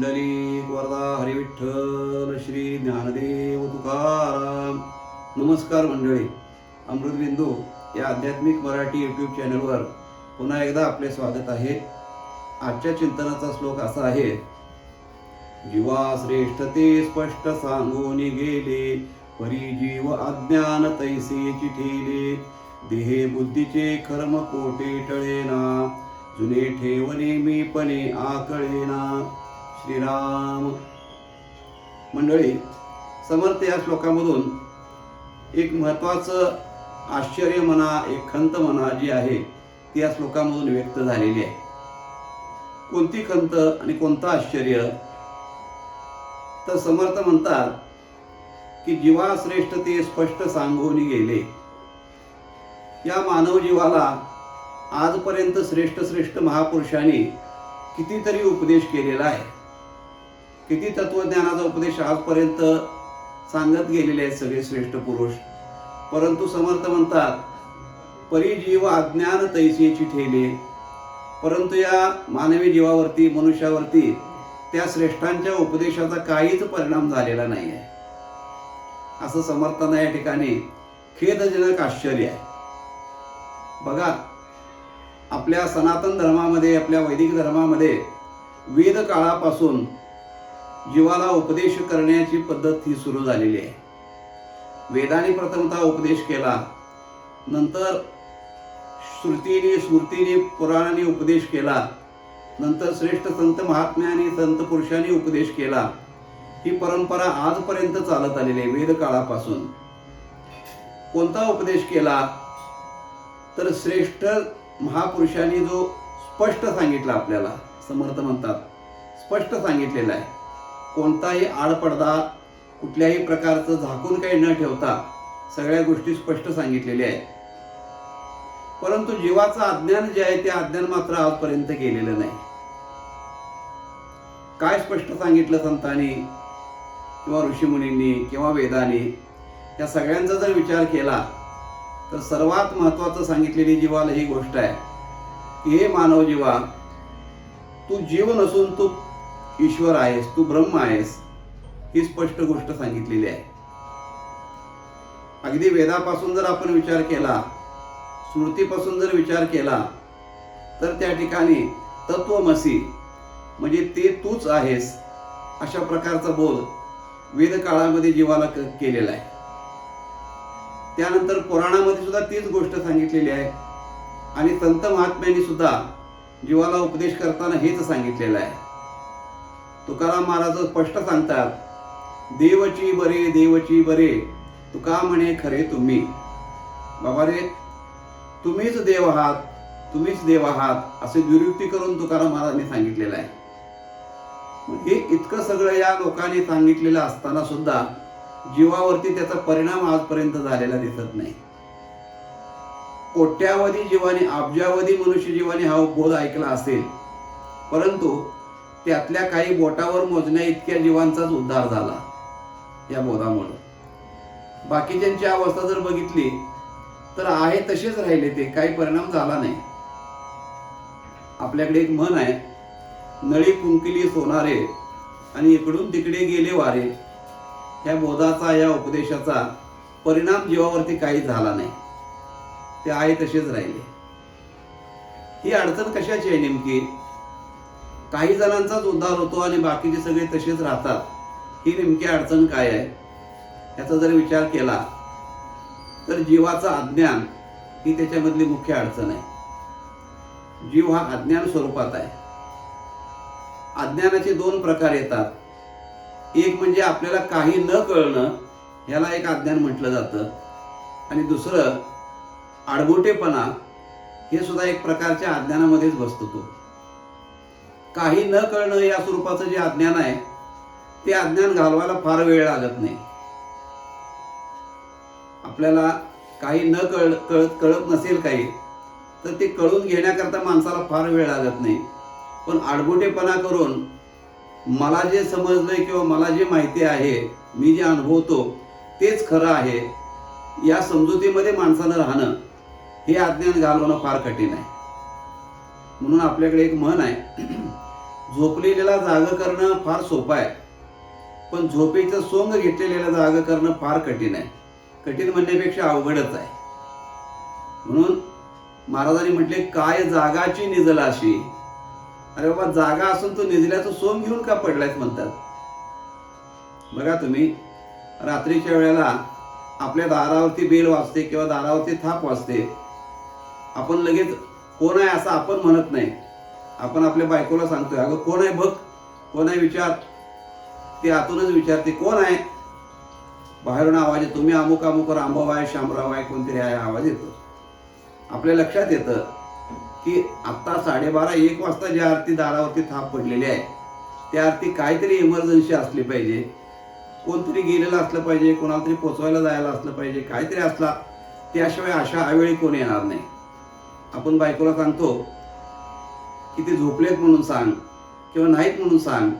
पुंडलिक वरदा हरिविठ्ठल श्री ज्ञानदेव तुकाराम. नमस्कार मंडळी. अमृतबिंदू या आध्यात्मिक मराठी यूट्यूब चॅनलवर पुन्हा एकदा आपले स्वागत आहे. आजच्या चिंतनाचा श्लोक असा आहे. जीवा श्रेष्ठ ते स्पष्ट सांगून गेले परी जीव अज्ञान तैसे चिठेले देहे बुद्धीचे कर्म कोटे टळेना जुने ठेवणे मीपणे आकळेना. श्रीराम. मंडळी समर्थ या श्लोकामधून एक महत्वाचं आश्चर्य म्हणा एक खंत म्हणा जी आहे ती या श्लोकामधून व्यक्त झालेली आहे. कोणती खंत आणि कोणतं आश्चर्य? तर समर्थ म्हणतात की जीवा श्रेष्ठ ते स्पष्ट सांगून गेले. या मानव जीवाला आजपर्यंत श्रेष्ठ श्रेष्ठ महापुरुषांनी कितीतरी उपदेश केलेला आहे. किती तत्वज्ञानाचा उपदेश आजपर्यंत सांगत गेलेले आहेत सगळे श्रेष्ठ पुरुष. परंतु समर्थ म्हणतात परिजीव अज्ञान तैसेची ठेले परंतु या मानवी जीवावरती मनुष्यावरती त्या श्रेष्ठांच्या उपदेशाचा काहीच परिणाम झालेला नाही आहे असं समर्थांना या ठिकाणी खेदजनक आश्चर्य आहे. बघा आपल्या सनातन धर्मामध्ये आपल्या वैदिक धर्मामध्ये वेद काळापासून जीवाला उपदेश करण्याची पद्धत ही सुरू झालेली आहे. वेदाने प्रथमतः उपदेश केला. नंतर श्रुतीने स्मृतीने पुराणाने उपदेश केला. नंतर श्रेष्ठ संत महात्म्याने संत पुरुषांनी उपदेश केला. ही परंपरा आजपर्यंत चालत आलेली आहे वेद काळापासून कोणता उपदेश केला? तर श्रेष्ठ महापुरुषांनी जो स्पष्ट सांगितला आपल्याला समर्थ म्हणतात स्पष्ट सांगितलेला आहे. कोणताही आडपडदा कुठल्याही प्रकारचं झाकून काही न ठेवता सगळ्या गोष्टी स्पष्ट सांगितलेल्या आहेत. परंतु जीवाचं अज्ञान जे आहे ते अज्ञान मात्र आजपर्यंत केलेलं नाही. काय स्पष्ट सांगितलं संतांनी किंवा ऋषीमुनींनी किंवा वेदाने? या सगळ्यांचा जर विचार केला तर सर्वात महत्वाचं सांगितलेली जीवाला ही गोष्ट आहे की हे मानव जीवा तू जीव नसून तू ईश्वर आहेस तू ब्रह्म आहेस ही स्पष्ट गोष्ट सांगितलेली आहे. अगदी वेदापासून जर आपण विचार केला स्मृतीपासून जर विचार केला तर त्या ठिकाणी तत्वमसी म्हणजे ते तूच आहेस अशा प्रकारचा बोध वेद काळामध्ये जीवाला केलेला आहे. त्यानंतर पुराणामध्ये सुद्धा तीच गोष्ट सांगितलेली आहे. आणि संत महात्म्यांनी सुद्धा जीवाला उपदेश करताना हेच सांगितलेलं आहे. तुकाराम महाराज स्पष्ट सांगतात देवची बरे देवची बरे तुका म्हणे खरे तुम्ही. बाबा रे तुम्हीच देव आहात तुम्हीच देव आहात असे दुरुक्ती करून तुकाराम महाराजांनी सांगितलेलं आहे. हे इतकं सगळं या लोकांनी सांगितलेलं असताना सुद्धा जीवावरती त्याचा परिणाम आजपर्यंत झालेला दिसत नाही. कोट्यावधी जीवाने अब्जावधी मनुष्य जीवाने हा बोध ऐकला असेल परंतु त्यातल्या काही बोटावर मोजण्या इतक्या जीवांचाच उद्धार झाला. या बोधामुळं. बाकीच्यांची अवस्था जर बघितली तर आहे तसेच राहिले ते. काही परिणाम झाला नाही. आपल्याकडे एक म्हण आहे नळी कुंकिली सोनारे आणि इकडून तिकडे गेले वारे. ह्या बोधाचा या उपदेशाचा परिणाम जीवावरती काही झाला नाही. ते आहे तसेच राहिले. ही अडचण कशाची आहे नेमकी? काही जणांचाच उद्धार होतो आणि बाकीचे सगळे तसेच राहतात. ही नेमकी अडचण काय आहे? याचा जर विचार केला तर जीवाचं अज्ञान ही त्याच्यामधली मुख्य अडचण आहे. जीव हा अज्ञान स्वरूपात आहे. अज्ञानाचे दोन प्रकार येतात. एक म्हणजे आपल्याला काही न कळणं ह्याला एक अज्ञान म्हटलं जातं. आणि दुसरं आडबोटेपणा हे सुद्धा एक प्रकारच्या अज्ञानामध्येच बसतो तो. काही न कळणं या स्वरूपाचं जे अज्ञान आहे ते अज्ञान घालवायला फार वेळ लागत नाही. आपल्याला काही न कळ कळत कळत नसेल काही तर ते कळून घेण्याकरता माणसाला फार वेळ लागत नाही. पण आडबोटेपणा करून मला जे समजलंय किंवा मला जे माहिती आहे मी जे अनुभवतो तेच खरं आहे. या समजुतीमध्ये माणसानं राहणं हे अज्ञान घालवणं फार कठीण आहे. म्हणून आपल्याकडे एक म्हण आहे. झोपलेल्याला जाग करणं फार सोपं आहे. पण झोपेचं सोंग घेतलेल्याला जाग करणं फार कठीण आहे. कठीण म्हणण्यापेक्षा अवघडच आहे. म्हणून महाराजांनी म्हटले काय जागाची निजला अशी? अरे बाबा जागा असून तो निजल्याचं सोंग घेऊन का पडलायच म्हणतात. बघा तुम्ही रात्रीच्या वेळेला आपल्या दारावरती बेल वाजते किंवा दारावरती थाप वाजते. आपण लगेच कोण आहे असं आपण म्हणत नाही. आपण आपल्या बायकोला सांगतोय अगं कोण आहे बघ कोण आहे विचार? ती आतूनच विचारते कोण आहे? बाहेरून आवाज येतो मी अमुक अमुक रामभाऊ आहे श्यामराव आहे कोणतरी आहे आवाज येतो. आपल्या लक्षात येतं की आत्ता साडेबारा एक वाजता ज्या आरती दारावरती थाप पडलेली आहे त्या आरती काहीतरी इमर्जन्सी असली पाहिजे. कोणतरी गेलेलं असलं पाहिजे कोणाला तरी पोचवायला जायला असलं पाहिजे काहीतरी असला त्याशिवाय अशा अवेळी कोण येणार नाही. आपण बायकोला सांगतो की ते झोपलेत म्हणून सांग किंवा नाहीत म्हणून सांग.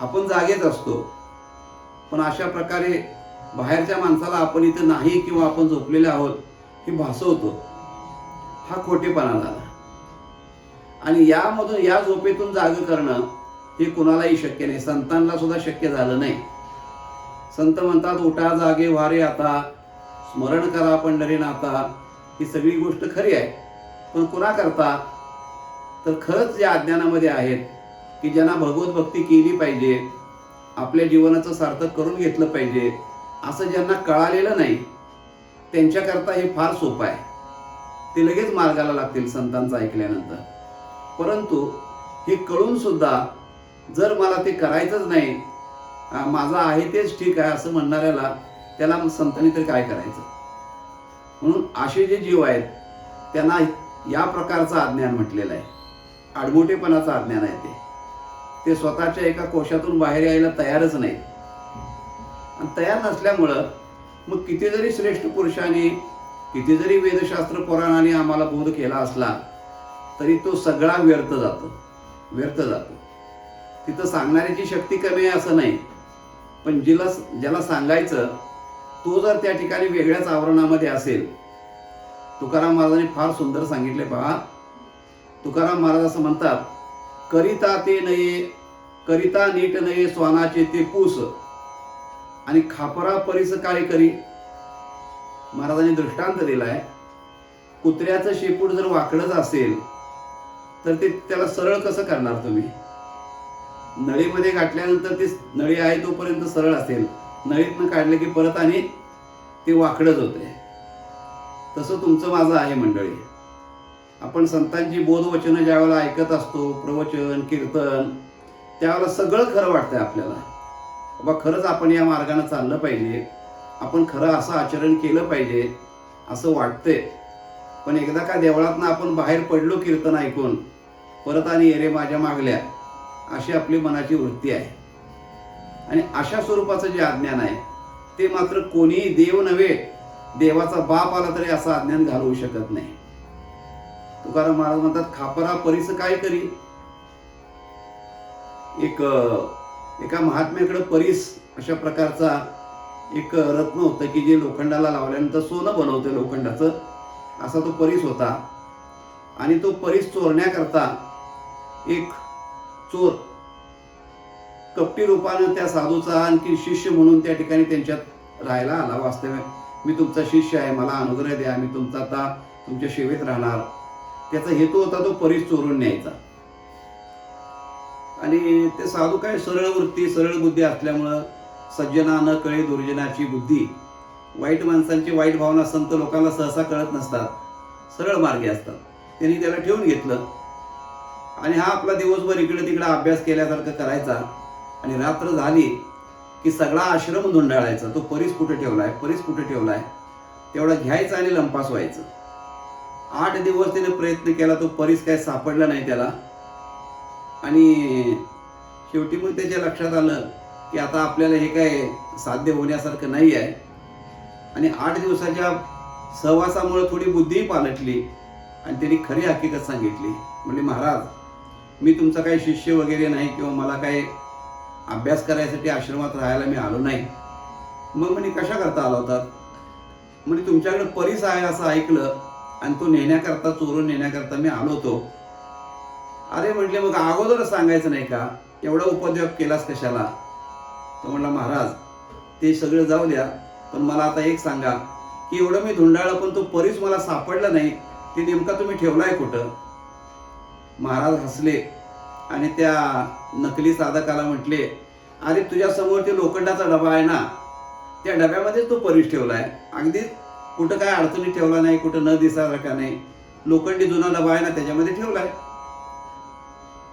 आपण जागेत असतो. पण अशा प्रकारे बाहेरच्या माणसाला आपण इथं नाही किंवा आपण झोपलेले आहोत हे भासवतो. हा खोटेपणा झाला. आणि यामधून या झोपेतून जाग करणं हे कुणालाही शक्य नाही. संतांना सुद्धा शक्य झालं नाही. संत म्हणतात उठा जागे वारे आता स्मरण करा पंढरीनाथा ही सगळी गोष्ट खरी आहे. पण कुणा करता तर खरंच या अज्ञानामध्ये आहेत की ज्यांना भगवत भक्ती केली पाहिजे आपल्या जीवनाचं सार्थक करून घेतलं पाहिजे असं ज्यांना कळालेलं नाही त्यांच्याकरता हे फार सोपं आहे. ते लगेच मार्गाला लागतील संतांचं ऐकल्यानंतर. परंतु हे कळून सुद्धा जर मला ते करायचंच नाही माझं आहे तेच ठीक आहे असं म्हणणाऱ्याला त्याला संतांनी तरी काय करायचं? म्हणून असे जे जीव आहेत त्यांना या प्रकारचं अज्ञान म्हटलेलं आहे. आडमोठेपणाचं अज्ञान आहे ते. ते स्वतःच्या एका कोशातून बाहेर यायला तयारच नाही आणि तयार नसल्यामुळं मग किती जरी श्रेष्ठ पुरुषांनी किती जरी वेदशास्त्र पुराणाने आम्हाला बोध केला असला तरी तो सगळा व्यर्थ जातो. व्यर्थ जातो. तिथं सांगणाऱ्याची शक्ती कमी आहे असं नाही. पण जिला ज्याला सांगायचं तो जर त्या ठिकाणी वेगळ्याच आवरणामध्ये असेल तुकाराम महाराजांनी फार सुंदर सांगितले पहा. तुकाराम महाराज असं म्हणतात करिता ते नये करिता नीट नये स्वानाचे ते पूस. आणि खापरा परिस काय करी? महाराजांनी दृष्टांत दिलाय. कुत्र्याचं शेपूट जर वाकडंच असेल तर ते त्याला सरळ कसं करणार तुम्ही? नळीमध्ये गाठल्यानंतर ती नळी आहे तोपर्यंत सरळ असेल. नळीतनं काढलं की परत आणि ते वाकडंच होते तसं तुमचं माझं आहे मंडळी. आपण संतांची बोधवचनं ज्यावेळेला ऐकत असतो प्रवचन कीर्तन त्यावेळेला सगळं खरं वाटतंय आपल्याला. बाबा खरंच आपण या मार्गाने चाललं पाहिजे. आपण खरं असं आचरण केलं पाहिजे असं वाटतंय. पण एकदा का देवळातनं आपण बाहेर पडलो कीर्तन ऐकून परत आणि येरे माझ्या मागल्या अशी आपली मनाची वृत्ती आहे. आणि अशा स्वरूपाचं जे अज्ञान आहे ते मात्र कोणीही देव नव्हे देवाचा बाप आला तरी असं अज्ञान घालवू शकत नाही. तुकाराम महाराज म्हणतात खापरा परिस काय करी? एक एका महात्म्याकडे परीस अशा प्रकारचा एक रत्न होतं की जे लोखंडाला लावल्यानंतर सोनं बनवतं लोखंडाचं. असा तो परीस होता. आणि तो परीस चोरण्याकरता एक चोर कपटी रूपानं त्या साधूचा आणखी शिष्य म्हणून त्या ठिकाणी त्यांच्यात राहायला आला वास्तव्य. मी तुमचा शिष्य आहे मला अनुग्रह द्या मी तुमचा आता तुमच्या सेवेत राहणार. त्याचा हेतू होता तो परीस चोरून न्यायचा. आणि ते साधू काय सरळ वृत्ती सरळ बुद्धी असल्यामुळं सज्जना न कळे दुर्जनाची बुद्धी. वाईट माणसांची वाईट भावना संत लोकांना सहसा कळत नसतात. सरळ मार्गे असतात. त्यांनी त्याला ठेवून घेतलं. आणि हा आपला दिवसभर इकडे तिकडे अभ्यास केल्यासारखं करायचा. आणि रात्र झाली की सगळा आश्रम धुंडाळायचा. तो परीस कुठे ठेवलाय? परीस कुठे ठेवलाय? तेवढा घ्यायचा आणि लंपास व्हायचं. आठ दिवस त्याने प्रयत्न केला तो परीस काय सापडला नाही त्याला. आणि शेवटी मग त्याच्या लक्षात आलं की आता आपल्याला हे काय साध्य होण्यासारखं नाही आहे आणि आठ दिवसाच्या सहवासामुळे थोडी बुद्धीही पालटली आणि त्यांनी खरी हकीकत सांगितली. म्हणजे महाराज मी तुमचा काही शिष्य वगैरे नाही किंवा मला काही अभ्यास करायसाठी आश्रमात राहायला मी आलो नाही. मग म्हणे कशा करता आला होता? म्हणजे तुमच्याकडे परीस आहे असं ऐकलं आणि तो नेण्याकरता चोरून नेण्याकरता मी आलो होतो. अरे म्हटले मग अगोदरच सांगायचं नाही का? एवढा उपद्व्याप केलास कशाला? तो म्हणला महाराज ते सगळं जाऊ द्या पण मला आता एक सांगा की एवढं मी धुंडाळलं पण तो परीस मला सापडला नाही. ते नेमका तुम्ही ठेवलाय कुठं? महाराज हसले आणि त्या नकली साधकाला म्हटले अरे तुझ्या समोर ते लोखंडाचा डबा आहे ना त्या डब्यामध्ये तो परीस ठेवलाय. अगदी कुठं काय अडचणी ठेवला नाही कुठं न दिसासारखा नाही. लोखंडी जुना डबा आहे ना त्याच्यामध्ये ठेवला आहे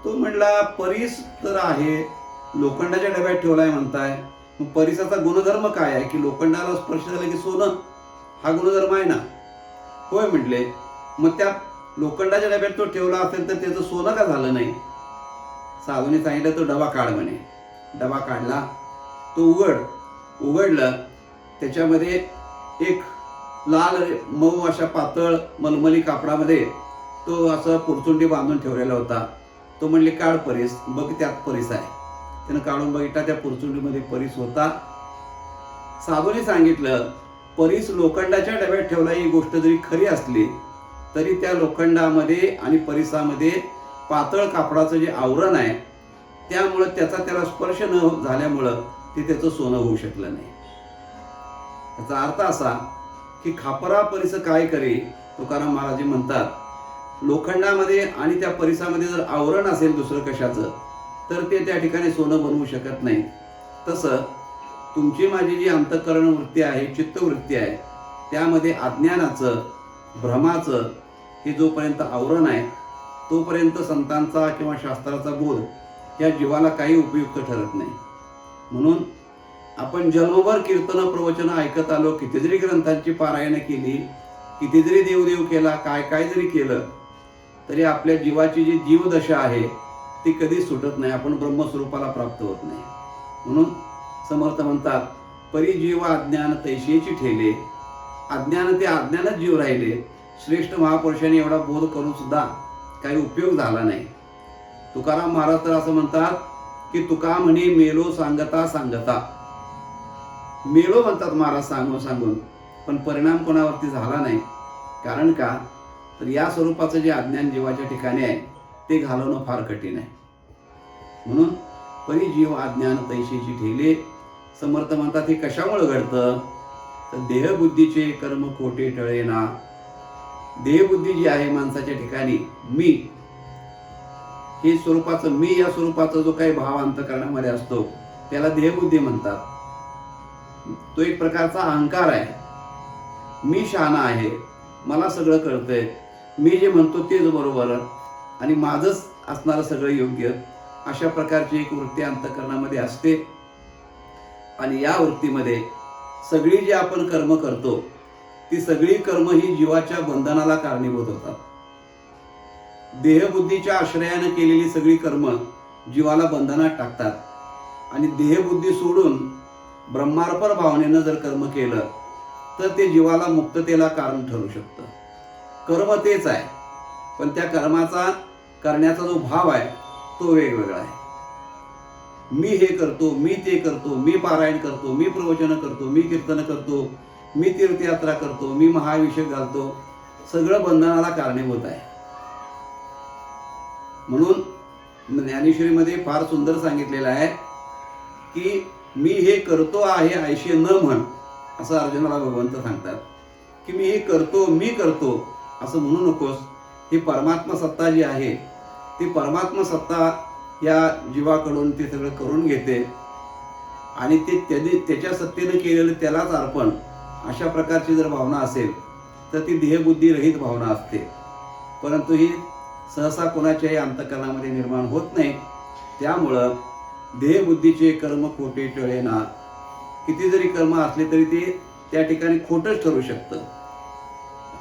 तो म्हटला परीस तर आहे. लोखंडाच्या डब्यात ठेवलाय म्हणताय. मग परिसाचा गुणधर्म काय आहे? की लोखंडाला स्पर्श झाला की सोनं? हा गुणधर्म आहे ना. होय म्हटले. मग त्या लोखंडाच्या डब्यात तो ठेवला असेल तर त्याचं सोनं का झालं नाही? साधूने सांगितलं तो डबा काढ म्हणे. डबा काढला. तो उघड उघडलं. त्याच्यामध्ये एक लाल मऊ अशा पातळ मलमली कापडामध्ये तो असं पुरचुंडी बांधून ठेवलेला होता. तो म्हणले काढ परीस बघ त्यात परीस आहे. त्यानं काढून बघितला त्या पुरचुंडीमध्ये परीस होता. साधूने सांगितलं परीस लोखंडाच्या डब्यात ठेवला ही गोष्ट जरी खरी असली तरी त्या लोखंडामध्ये आणि परिसामध्ये पातळ कापडाचं जे आवरण आहे त्यामुळं त्याचा त्याला स्पर्श न झाल्यामुळं ते त्याचं सोनं होऊ शकलं नाही. त्याचा अर्थ असा की खापरा परिस काय करे तुकाराम महाराज म्हणतात लोखंडामध्ये आणि त्या परिसामध्ये जर आवरण असेल दुसरं कशाचं तर ते त्या ठिकाणी सोनं बनवू शकत नाही तसं तुमची माझी जी अंतःकरण वृत्ती आहे चित्तवृत्ती आहे त्यामध्ये अज्ञानाचं भ्रमाचं हे जोपर्यंत आवरण आहे तोपर्यंत संतांचा किंवा शास्त्राचा बोध या जीवाला काही उपयुक्त ठरत नाही. म्हणून आपण जन्मभर कीर्तन प्रवचन ऐकत आलो कितीतरी ग्रंथांची पारायण केली कितीतरी देवदेव केला काय काय जरी केलं तरी आपल्या जीवाची जी जीवदशा आहे ती कधीच सुटत नाही आपण ब्रह्मस्वरूपाला प्राप्त होत नाही. म्हणून समर्थ म्हणतात परी जीव अज्ञान तैशेची ठेले अज्ञान ते अज्ञानच जीव राहिले. श्रेष्ठ महापुरुषांनी एवढा बोध करून सुद्धा काही उपयोग झाला नाही. तुकाराम महाराज तर असं म्हणतात की तुका म्हणे मेलो सांगता सांगता. मेलो म्हणतात महाराज सांगून सांगून पण परिणाम कोणावरती झाला नाही. कारण का? तर या स्वरूपाचं जे अज्ञान जीवाच्या ठिकाणी आहे ते घालवणं फार कठीण आहे. म्हणून परी जीव अज्ञान तैशीची ठेले समर्थ म्हणतात हे कशामुळे घडतं? तर देहबुद्धीचे कर्म खोटे टळेना. देहबुद्धी जी आहे माणसाच्या ठिकाणी मी हे स्वरूपाचं मी या स्वरूपाचा जो काही भाव अंतकरणामध्ये असतो त्याला देहबुद्धी म्हणतात. तो एक प्रकारचा अहंकार आहे. मी शहाणा आहे मला सगळं कळतंय मी जे म्हणतो तेच बरोबर आणि माझंच असणारं सगळं योग्य अशा प्रकारची एक वृत्ती अंतकरणामध्ये असते. आणि या वृत्तीमध्ये सगळी जी आपण कर्म करतो ती सगळी कर्म ही जीवाच्या बंधनाला कारणीभूत होतात. देहबुद्धीच्या आश्रयाने केलेली सगळी कर्म जीवाला बंधनात टाकतात. आणि देहबुद्धी सोडून ब्रह्मार्पण भावनेनं जर कर्म केलं तर ते जीवाला मुक्ततेला कारण ठरू शकतं. कर्म तेच आहे पण त्या कर्माचा करण्याचा जो भाव आहे तो वेगवेगळा आहे. मी हे करतो मी ते करतो मी पारायण करतो मी प्रवचन करतो मी कीर्तन करतो मी तीर्थयात्रा करतो मी महाविषय घालतो सगळं बंधनाला कारणीभूत आहे. म्हणून ज्ञानेश्वरीमध्ये फार सुंदर सांगितलेलं आहे की मी हे करतो आहे ऐशी न म्हण असं अर्जुनाला भगवंत सांगतात. की मी हे करतो मी करतो असं म्हणू नकोस. ही परमात्मा सत्ता जी आहे ती परमात्मा सत्ता या जीवाकडून ते सगळं करून घेते. आणि ते त्याने त्याच्या सत्तेनं केलेलं त्यालाच अर्पण अशा प्रकारची जर भावना असेल तर ती देहबुद्धी रहित भावना असते. परंतु ही सहसा कोणाच्याही अंतकरणामध्ये निर्माण होत नाही. त्यामुळं देहबुद्धीचे कर्म खोटे टळे ना. किती जरी कर्म असले तरी ते त्या ठिकाणी खोटंच ठरू शकतं.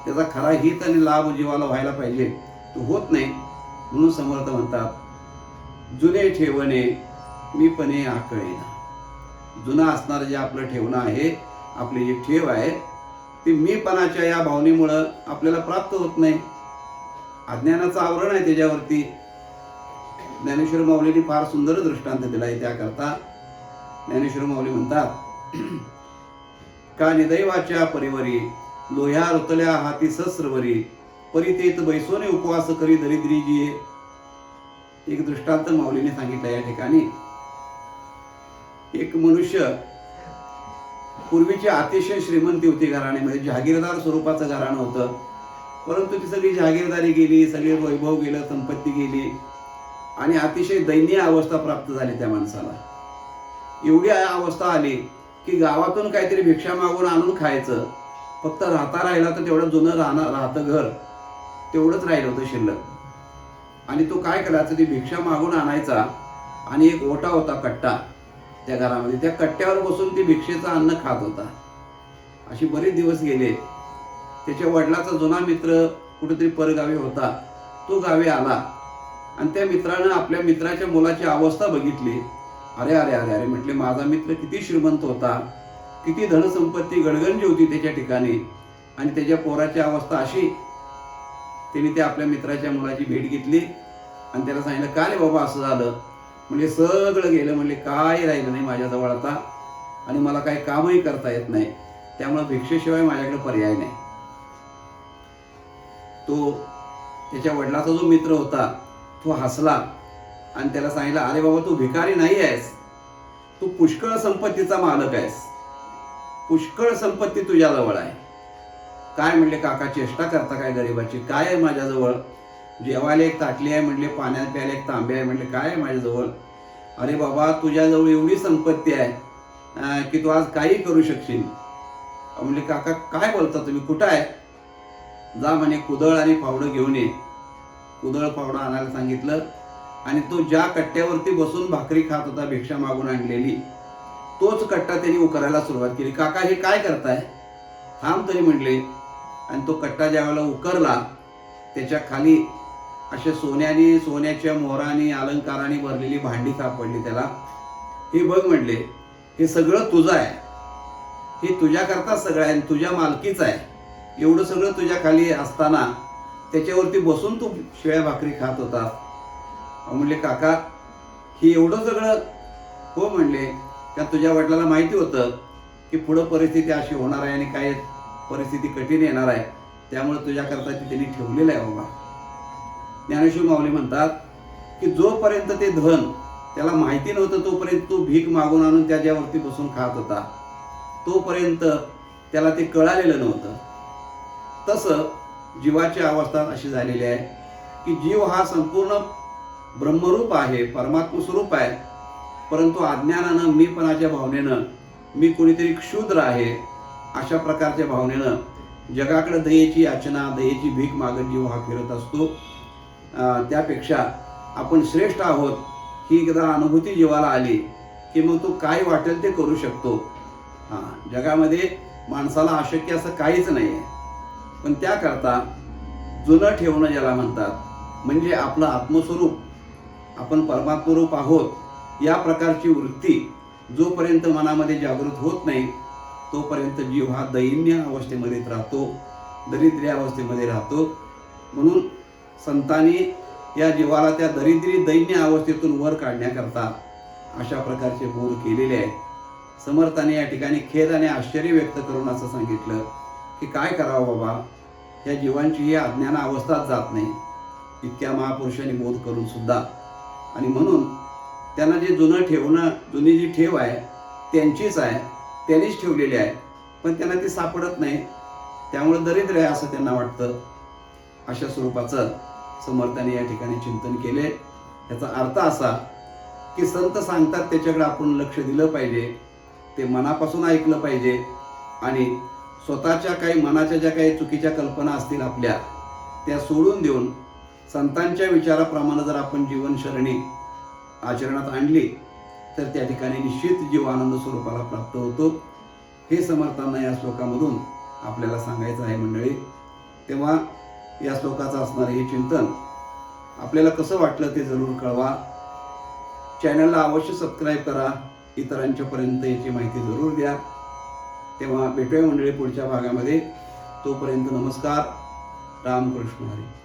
त्याचा खरा हित आणि लाभ जीवाला व्हायला पाहिजे. तो होत नाही म्हणून समर्थ म्हणतात जुने ठेवणे मीपणे आकळेना. जुना असणारं जे आपलं ठेवणं आहे आपली जी ठेव आहे ती मीपणाच्या या भावनेमुळं आपल्याला प्राप्त होत नाही. अज्ञानाचं आवरण आहे त्याच्यावरती. ज्ञानेश्वर माऊलीने फार सुंदर दृष्टांत दिला आहे त्याकरता. ज्ञानेश्वर माऊली म्हणतात का निदैवाच्या परिवरी लोह्या रुतल्या हाती सहस्रवरी परितेत बैसोने उपवास करी दरिद्री जी एक दृष्टांत माऊलीने सांगितलं या ठिकाणी. एक मनुष्य पूर्वीची अतिशय श्रीमंती होती घराण्यामध्ये म्हणजे जहागीरदार स्वरूपाचं घराणं होतं. परंतु ती सगळी जहागीरदारी गेली सगळे वैभव गेलं संपत्ती गेली आणि अतिशय दयनीय अवस्था प्राप्त झाली त्या माणसाला. एवढी अवस्था आली की गावातून काहीतरी भिक्षा मागून आणून खायचं. फक्त राहता राहिला तर तेवढं जुनं राहणं राहतं घर तेवढंच राहिलं होतं शिल्लक. आणि तो काय करायचा ती भिक्षा मागून आणायचा आणि एक ओटा होता कट्टा. त्या घरामध्ये. त्या कट्ट्यावर बसून ती भिक्षेचं अन्न खात होता. अशी बरेच दिवस गेले. त्याच्या वडिलाचा जुना मित्र कुठेतरी परगावी होता. तो गावी आला. आणि त्या मित्रानं आपल्या मित्राच्या मुलाची अवस्था बघितली. अरे अरे अरे अरे म्हटले माझा मित्र किती श्रीमंत होता. किती धनसंपत्ती गडगंजी होती त्याच्या ठिकाणी. आणि त्याच्या पोराची अवस्था अशी. त्याने त्या आपल्या मित्राच्या मुलाची भेट घेतली. आणि त्याला सांगितलं का रे बाबा असं झालं? म्हणजे सगळं गेलं म्हणजे काय राहिलं नाही माझ्याजवळ आता? आणि मला काही कामही करता येत नाही. त्यामुळे भिक्षेशिवाय माझ्याकडे पर्याय नाही. तो त्याच्या वडिलाचा जो मित्र होता तो हसला आणि त्याला सांगितलं अरे बाबा तू भिकारी नाही आहेस. तू पुष्कळ संपत्तीचा मालक आहेस. पुष्कळ संपत्ती तुझ्याजवळ आहे. काय? म्हणले काका चेष्टा करता काय गरीबाची? काय आहे माझ्याजवळ? जेवायला एक ताटली आहे म्हणले पाण्यात प्यायला एक तांबे आहे म्हणले काय आहे माझ्याजवळ? अरे बाबा तुझ्याजवळ एवढी संपत्ती आहे की तू आज काही करू शकशील. म्हणले काका काय बोलता तुम्ही? कुठं आहे? जा म्हणे कुदळ आणि फावडं घेऊन ये. कुदळ फावडं आणायला सांगितलं आणि तो ज्या कट्ट्यावरती बसून भाकरी खात होता भिक्षा मागून आणलेली तोच कट्टा त्यांनी उकरायला सुरुवात केली. काका हे काय करताय? थांब तरी म्हणले आणि तो कट्टा ज्यावेळेला उकरला त्याच्याखाली अशा सोन्याने सोन्याच्या मोराने अलंकाराने भरलेली भांडी सापडली त्याला. हे बघ म्हणले हे सगळं तुझं आहे. हे तुझ्याकरता सगळं आहे तुझ्या मालकीच आहे. एवढं सगळं तुझ्या खाली असताना त्याच्यावरती बसून तू शिळ्या भाकरी खात होता. म्हणले काका हे एवढं सगळं? हो म्हणले का तुझ्या वडिलाला माहिती होतं की पुढं परिस्थिती अशी होणार आहे आणि काय परिस्थिती कठीण येणार आहे. त्यामुळे तुझ्याकरता ती त्यांनी ठेवलेलं आहे बाबा. ज्ञानेश्वर माऊली म्हणतात की जोपर्यंत ते धन त्याला माहिती नव्हतं तोपर्यंत तो भीक मागून आणून त्याच्यावरती बसून खात होता. तोपर्यंत त्याला ते कळालेलं नव्हतं. तसं जीवाची अवस्था अशी झालेली आहे की जीव हा संपूर्ण ब्रह्मरूप आहे परमात्मा स्वरूप आहे. परंतु अज्ञानानं मीपणाच्या भावनेनं मी कोणीतरी क्षुद्र आहे अशा प्रकारच्या भावनेनं जगाकडे दयेची याचना दयेची भीक मागत जीव हा फिरत असतो. त्यापेक्षा आपण श्रेष्ठ आहोत ही एकदा अनुभूती जीवाला आली की मग तो काय वाटेल ते करू शकतो. हां जगामध्ये माणसाला अशक्य असं काहीच नाही आहे पण त्याकरता जुनं ठेवणं ज्याला म्हणतात म्हणजे आपलं आत्मस्वरूप आपण परमात्मरूप आहोत या प्रकारची वृत्ती जोपर्यंत मनामध्ये जागृत होत नाही तोपर्यंत जीव हा दैन्य अवस्थेमध्येच राहतो दरिद्र्य अवस्थेमध्ये राहतो. म्हणून संतांनी या जीवाला त्या दरिद्री दैन्य अवस्थेतून वर काढण्याकरता अशा प्रकारचे बोध केलेले आहेत. समर्थाने या ठिकाणी खेद आणि आश्चर्य व्यक्त करून असं सांगितलं की काय करावं बाबा? या जीवांची ही अज्ञान अवस्थाच जात नाही. इतक्या महापुरुषांनी बोध करून सुद्धा आणि म्हणून त्यांना जे जुनं ठेवणं जुनी जी ठेव आहे त्यांचीच आहे त्यांनीच ठेवलेली आहे पण त्यांना ती सापडत नाही. त्यामुळे दरिद्र आहे असं त्यांना वाटतं. अशा स्वरूपाचं समर्थाने या ठिकाणी चिंतन केले. याचा अर्थ असा की संत सांगतात त्याच्याकडे आपण लक्ष दिलं पाहिजे ते मनापासून ऐकलं पाहिजे आणि स्वतःच्या काही मनाच्या ज्या काही चुकीच्या कल्पना असतील आपल्या त्या सोडून देऊन संतांच्या विचाराप्रमाणे जर आपण जीवनशरणी आचरणात आणली तर त्या ठिकाणी निश्चित जीव आनंद स्वरूपाला प्राप्त होतो. हे समर्थांना या श्लोकामधून आपल्याला सांगायचं आहे मंडळी. तेव्हा या श्लोकाचं असणारं हे चिंतन. आपल्याला कसं वाटलं ते जरूर कळवा. चॅनलला अवश्य सबस्क्राईब करा. इतरांच्यापर्यंत याची माहिती जरूर द्या. तेव्हा भेटूया मंडळी पुढच्या भागामध्ये. तोपर्यंत नमस्कार. रामकृष्ण हरी.